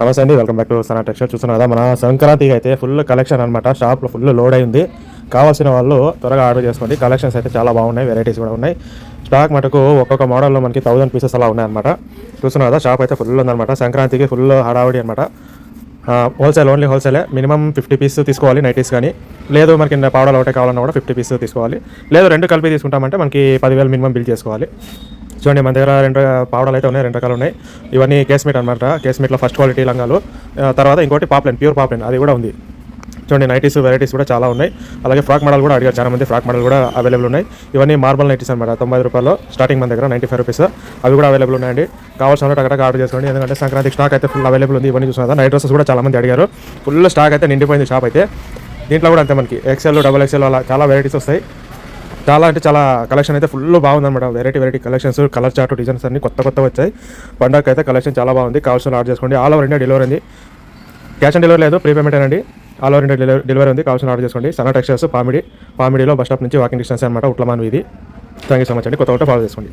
నమస్తే అండి welcome back to Sana textile చూస్తున్నారు? కదా మన సంక్రాంతికి అయితే ఫుల్ కలెక్షన్ అనమాట షాప్లో ఫుల్ లోడ్ అయి ఉంది కావాల్సిన వాళ్ళు త్వరగా ఆర్డర్ చేసుకోండి. కలెక్షన్స్ అయితే చాలా బాగున్నాయి వెరైటీస్ కూడా ఉన్నాయి. స్టాక్ మటుకు ఒక్కొక్క మోడల్లో మనకి థౌసండ్ పీసెస్ అలా ఉన్నాయి అనమాట చూస్తున్నారు? కదా షాప్ అయితే ఫుల్ ఉందన్నమాట. సంక్రాంతికి ఫుల్ హడావుడి అనమాట హోల్సేల్ ఓన్లీ హోల్సేలే మినిమం ఫిఫ్టీ పీస్ తీసుకోవాలి నైటీస్ కానీ. లేదు మనకి పావడాలు ఒకటే కావాలన్నా కూడా ఫిఫ్టీ పీస్ తీసుకోవాలి. లేదు రెండు కలిపి తీసుకుంటామంటే మనకి పదివేలు మినిమం బిల్ చేసుకోవాలి. చూడండి మన దగ్గర రెండు పావడాలు అయితే ఉన్నాయి రెండు రకాలు ఉన్నాయి. ఇవన్నీ కేస్మేట్ అనమాట కేస్మేట్లో ఫస్ట్ క్వాలిటీ లంగాలు. తర్వాత ఇంకోటి పాప్లెన్ ప్యూర్ పాప్లెన్ అది కూడా ఉంది. చూడండి నైటీస్ వెరైటీస్ కూడా చాలా ఉన్నాయి. అలాగే ఫ్రాక్ మోడల్ కూడా అడిగారు చాలా మంది ఫ్రాక్ మోడల్ కూడా అవైలబుల్ ఉన్నాయి. ఇవన్నీ మార్బల్ నైటీస్ అనమాట తొంభై రూపాయలు స్టార్టింగ్ మన దగ్గర నైంటీ ఫైవ్ రూపీస్. అవి కూడా అవైలబుల్ ఉన్నాయండి. కావాల్సిన వాళ్ళు ఆర్డర్ చేసుకోండి. ఎందుకంటే సంక్రాంతి స్టాక్ అయితే ఫుల్ అవైలబుల్ ఉంది ఇవన్నీ చూసిన నైట్ డ్రెస్సెస్ కూడా చాలా మంది అడిగారు. ఫుల్ స్టాక్ అయితే నిండిపోయింది షాప్ అయితే. దీంట్లో కూడా అంతే మనకి ఎక్సెల్ డబల్ ఎక్సెల్ అలా చాలా వెరైటీస్ వస్తాయి. చాలా అంటే చాలా కలెక్షన్ అయితే ఫుల్ బాగుందన్నమాట. Variety variety collections colour chart designs అన్ని కొత్త కొత్త వచ్చాయి. పండగకి అయితే కలెక్షన్ చాలా బాగుంది. కావాల్సిన ఆర్డర్ చేసుకోండి. ఆల్ ఓవర్ ఇండియా డెలివరీ ఉంది. క్యాష్ ఆన్ డెలివరీ లేదు ప్రీపేమెంట్ అండి all over India delivery delivery ఉంది. కావాల్సిన ఆర్డర్ చేసుకోండి. సన్న టెక్స్టైల్స్ పామిడి పామిడిలో బస్ స్టాప్ నుంచి వాకింగ్ డిస్టెన్స్ అనమాట ఉట్లమాన్ వీధి థ్యాంక్ యూ సో మచ్ అండి. కొత్త కొత్త ఫాలో చేసుకోండి.